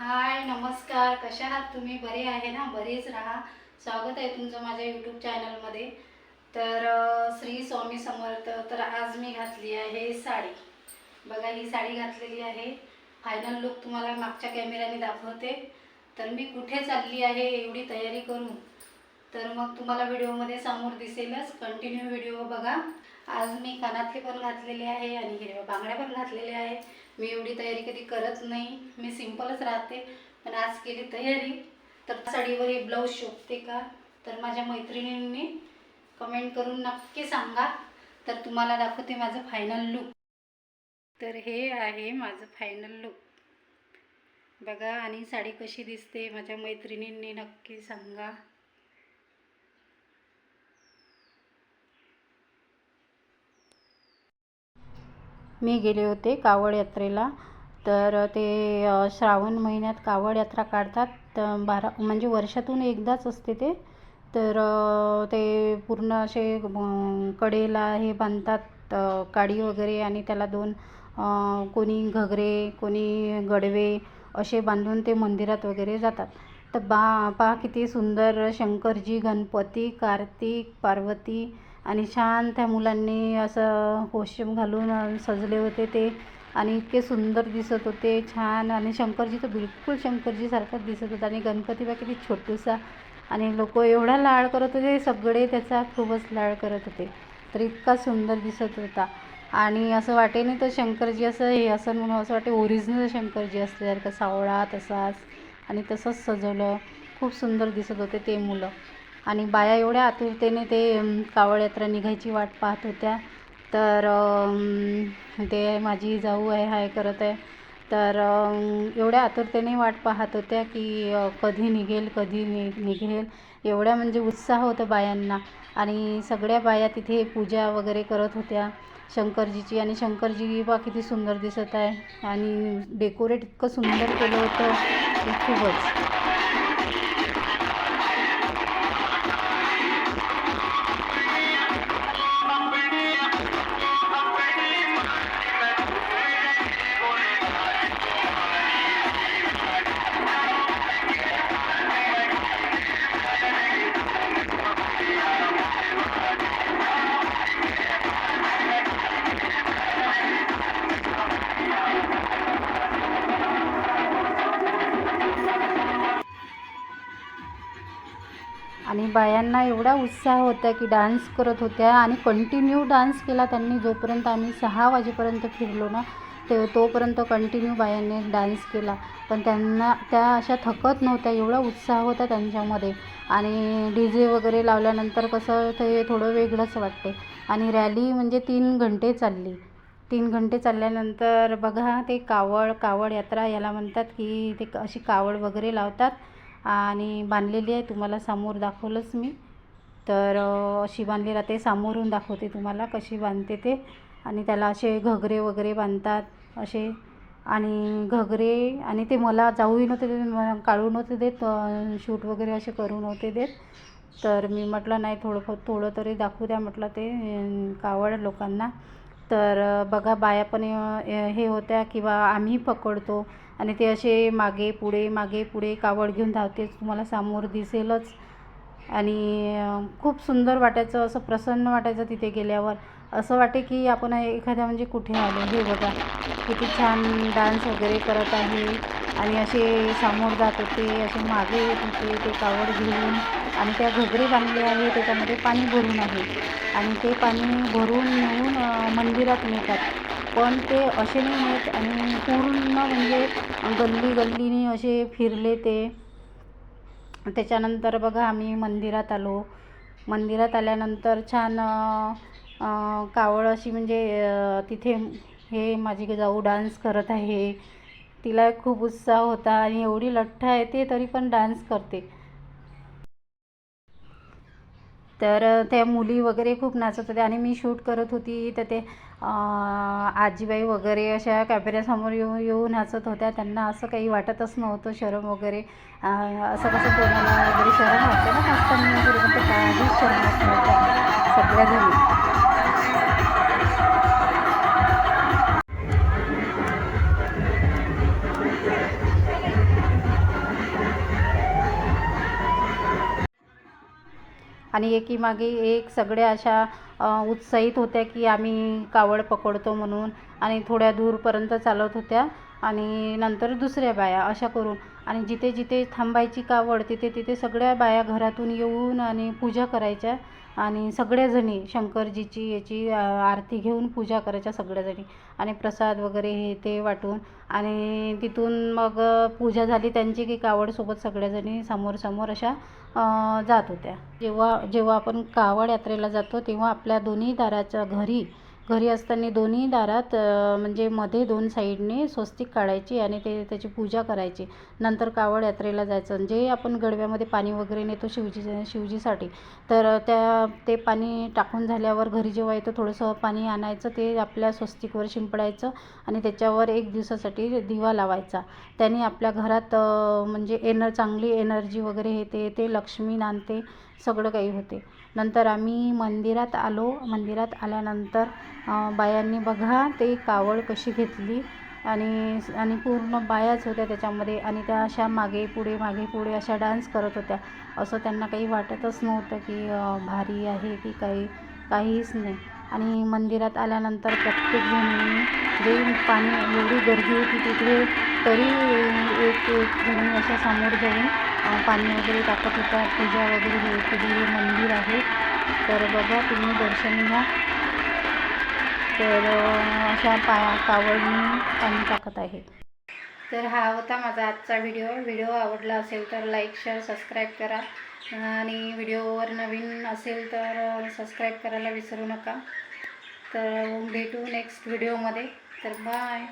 हाय नमस्कार. कशा आहात तुम्ही? बरे आहे ना? बरेच राहा. स्वागत आहे तुमचं माझ्या यूट्यूब चॅनलमध्ये तर श्री स्वामी समर्थ तर आज मी घातली आहे साडी. बघा ही साडी घातलेली आहे. फायनल लुक तुम्हाला मागच्या कॅमेऱ्याने दाखवते. तर मी कुठे चालली आहे एवढी तयारी करून? तर मग तुम्हाला व्हिडिओमध्ये समोर दिसेलच. कंटिन्यू व्हिडिओ बघा. आज मी कानातले पण घातलेले आहे आणि हिरव्या बांगड्या पण घातलेल्या आहे. मी एवढी तयारी कधी करत नाही. मी सिम्पलच राहते. पण आज केली तयारी. तर साडीवर हे ब्लाऊज शोभते का? तर माझ्या मैत्रिणींनी कमेंट करून नक्की सांगा. तर तुम्हाला दाखवते माझं फायनल लुक तर हे आहे माझं फायनल लुक बघा आणि साडी कशी दिसते. माझ्या मैत्रिणींनी नक्की सांगा. मी गेले होते कावड यात्रेला. तर ते श्रावण महिन्यात कावड यात्रा काढतात. तर बारा म्हणजे वर्षातून एकदाच असते ते. तर ते पूर्ण असे कडेला हे बांधतात काडी वगैरे आणि त्याला दोन कोणी घगरे कोणी गडवे असे बांधून ते मंदिरात वगैरे जातात. तर बा पहा किती सुंदर शंकरजी गणपती कार्तिक पार्वती आणि छान त्या मुलांनी असं कोशिम घालून सजले होते ते. आणि इतके सुंदर दिसत होते छान. आणि शंकरजी तर बिलकुल शंकरजीसारखाच दिसत होता. आणि गणपती बा किती छोटूसा. आणि लोक एवढा लाड करत होते सगळे त्याचा खूपच लाड करत होते. तर इतका सुंदर दिसत होता. आणि असं वाटे नाही तर शंकरजी असं हे असं म्हणून असं वाटे ओरिजिनल शंकरजी असल्यासारखं सावळा तसाच. आणि तसंच सजवलं. खूप सुंदर दिसत होते ते मुलं. आणि बाया एवढ्या आतुरतेने ते कावड यात्रा निघायची वाट पाहत होत्या. तर ते माझी जाऊ आहे हाय करत आहे. तर एवढ्या आतुरतेने वाट पाहत होत्या की कधी निघेल कधी नि निघेल. एवढ्या म्हणजे उत्साह होता बायांना. आणि सगळ्या बाया तिथे पूजा वगैरे करत होत्या. शंकरजीची आणि शंकरजी बा किती सुंदर दिसत आहे. आणि डेकोरेट इतकं सुंदर केलं होतं खूपच. बायांना एवढा उत्साह होता की डान्स करत होत्या आणि कंटिन्यू डान्स केला त्यांनी. जोपर्यंत आम्ही सहा वाजेपर्यंत फिरलो ना ते तोपर्यंत कंटिन्यू बायांनी डान्स केला. पण त्यांना त्या अशा थकत नव्हत्या एवढा उत्साह होता त्यांच्यामध्ये. आणि डी जे वगैरे लावल्यानंतर कसं ते थोडं वेगळंच वाटते. आणि रॅली म्हणजे तीन घंटे चालली. तीन घंटे चालल्यानंतर बघा ते कावड कावड यात्रा याला म्हणतात की ते अशी कावड वगैरे लावतात. आणि बांधलेली आहे तुम्हाला समोर दाखवलंच मी. तर अशी बांधली राहते समोरून दाखवते तुम्हाला कशी बांधते ते. आणि त्याला असे घगरे वगैरे बांधतात असे. आणि घगरे आणि ते मला जाऊही नव्हते देत काढू नव्हते देत शूट वगैरे असे करू नव्हते देत. तर मी म्हटलं नाही थोडं थोडं तरी दाखवू द्या म्हटलं ते कावड लोकांना. तर बघा बाया पण हे होत्या किंवा आम्ही पकडतो आणि ते असे मागे पुढे मागे पुढे कावड घेऊन धावते तुम्हाला समोर दिसेलच. आणि खूप सुंदर वाटायचं असं प्रसन्न वाटायचं तिथे गेल्यावर. असं वाटे की आपण एखाद्या म्हणजे कुठे आलो. हे बघा किती छान डान्स वगैरे करत आहे. आणि असे समोर जात होते असे मागे येत होते ते कावड घेऊन. आणि त्या घगरे बांधले आहे त्याच्यामध्ये पाणी भरून आहे. आणि ते पाणी भरून नेऊन मंदिरात नेतात. पण ते असे नाही नेत आणि पूर्ण म्हणजे गल्ली गल्लीने असे फिरले ते. त्याच्यानंतर बघा आम्ही मंदिरात आलो. मंदिरात आल्यानंतर छान कावळ कावड अशी म्हणजे तिथे हे माझी जाऊ डान्स करत आहे. तिला खूप उत्साह होता आणि एवढी लठ्ठ आहे ते तरी पण डान्स करते. तर त्या मुली वगैरे खूप नाचत होत्या आणि मी शूट करत होती. तर ते आजीबाई वगैरे अशा कॅमेऱ्यासमोर येऊन येऊन नाचत होत्या. त्यांना असं काही वाटतच नव्हतं शरम वगैरे. असं कसं कोणाला वगैरे शरम वाटतं ना? नाचताना वगैरे पण ते काहीच शरम वाटत नव्हत्या आणि एकीमागे एक सगळ्या अशा उत्साहित होत्या की आम्ही कावड पकडतो म्हणून आणि थोड्या दूरपर्यंत चालत होत्या. आणि नंतर दुसऱ्या बाया अशा करून. आणि जिथे जिथे थांबायची कावड तिथे तिथे सगळ्या बाया घरातून येऊन आणि पूजा करायच्या. आणि सगळ्याजणी शंकरजीची याची आरती घेऊन पूजा करायच्या सगळ्याजणी. आणि प्रसाद वगैरे हे ते वाटून. आणि तिथून मग पूजा झाली त्यांची की कावडसोबत सगळ्याजणी समोर समोर अशा जात होत्या. जेव्हा जेव्हा आपण कावड यात्रेला जातो तेव्हा आपल्या दोन्ही दाराच्या घरी घरी असताना दोन्ही दारात म्हणजे मध्ये दोन साईडने स्वस्तिक काढायची आणि ते त्याची पूजा करायची. नंतर कावड यात्रेला जायचं. जे आपण गडव्यामध्ये पाणी वगैरे नेतो शिवजी शिवजीसाठी तर त्या ते पाणी टाकून झाल्यावर घरी जेव्हा येतं थोडंसं पाणी आणायचं ते आपल्या स्वस्तिकवर शिंपडायचं आणि त्याच्यावर एक दिवसासाठी दिवा लावायचा. त्याने आपल्या घरात म्हणजे एनर चांगली एनर्जी वगैरे येते ते लक्ष्मी नांदते सगळं काही होते. नंतर आम्ही मंदिरात आलो. मंदिरात आल्यानंतर बायांनी बघा ते कावड कशी घेतली. आणि आणि पूर्ण बायाच होत्या त्याच्यामध्ये. आणि त्या अशा मागे पुढे मागे पुढे अशा डान्स करत होत्या. असं त्यांना काही वाटतच नव्हतं की भारी आहे की काही काहीच नाही. आणि मंदिरात आल्यानंतर प्रत्येक जणी जे पाणी एवढी गर्दी होती तिथे तरी एक एक जणी अशा समोर जाऊन पाणी वगैरे टाकत होता. पूजा वगैरे हे मंदिर आहे. तर बघा तुम्ही दर्शन घ्या. तर अशा पाया कावडनी पाणी टाकत आहे. तर हा होता माझा आजचा व्हिडिओ. व्हिडिओ आवडला असेल तर लाईक शेअर सबस्क्राईब करा. आणि व्हिडिओवर नवीन असेल तर सबस्क्राईब करायला विसरू नका. तर भेटू नेक्स्ट व्हिडिओमध्ये. तर बाय.